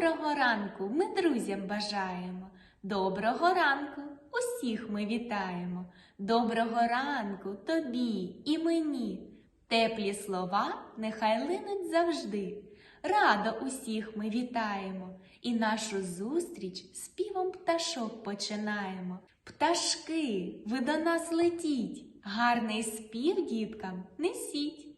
ранку ми друзям бажаємо. Доброго ранку усіх ми вітаємо. Доброго ранку тобі і мені. Теплі слова нехай линуть завжди. Радо усіх ми вітаємо і нашу зустріч співом пташок починаємо. Пташки, ви до нас летіть, гарний спів діткам несіть.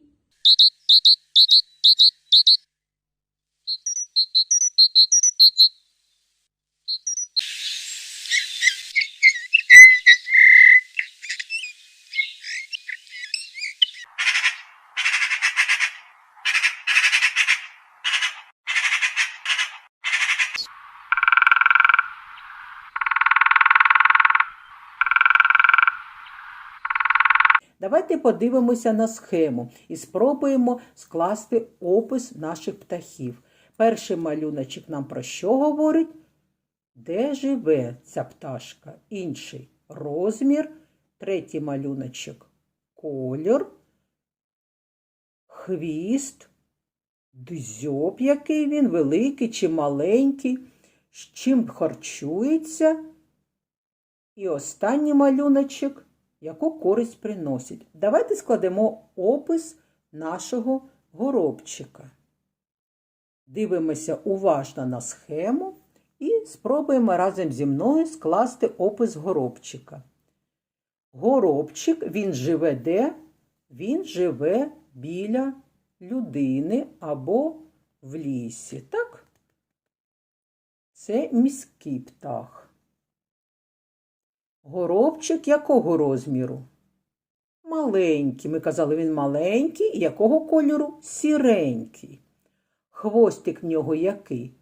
Давайте подивимося на схему і спробуємо скласти опис наших птахів. Перший малюночок нам про що говорить? Де живе ця пташка? Інший розмір, третій малюночок кольор, хвіст, дзьоб, який він, великий чи маленький, з чим харчується. І останній малюночок, яку користь приносить. Давайте складемо опис нашого горобчика. Дивимося уважно на схему і спробуємо разом зі мною скласти опис горобчика. Горобчик, він живе де? Він живе біля людини або в лісі. Так? Це міський птах. Горобчик якого розміру? Маленький. Ми казали, він маленький. Якого кольору? Сіренький. Хвостик в нього який?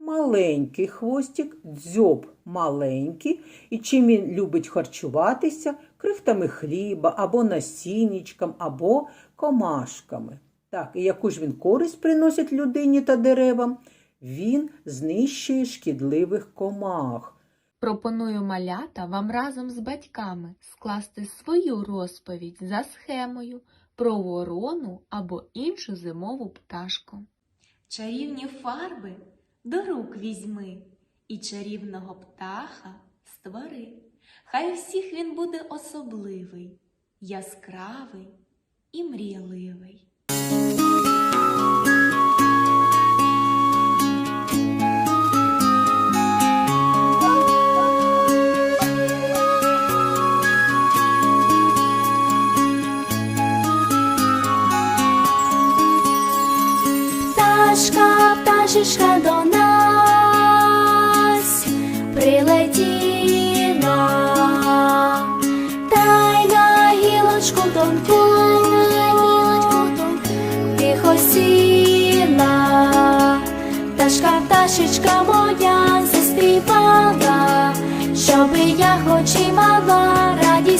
Маленький хвостик, дзьоб маленький. І чим він любить харчуватися? Крихтами хліба, або насінничком, або комашками. Так, і яку ж він користь приносить людині та деревам? Він знищує шкідливих комах. Пропоную малята вам разом з батьками скласти свою розповідь за схемою про ворону або іншу зимову пташку. Чарівні фарби до рук візьми і чарівного птаха створи. Хай у всіх він буде особливий, яскравий і мрійливий. Пташечка до нас прилетіла, та й на гілочку тонку, тихо сіла. Пташка, пташечка моя заспівала, щоби я хоч і мала раді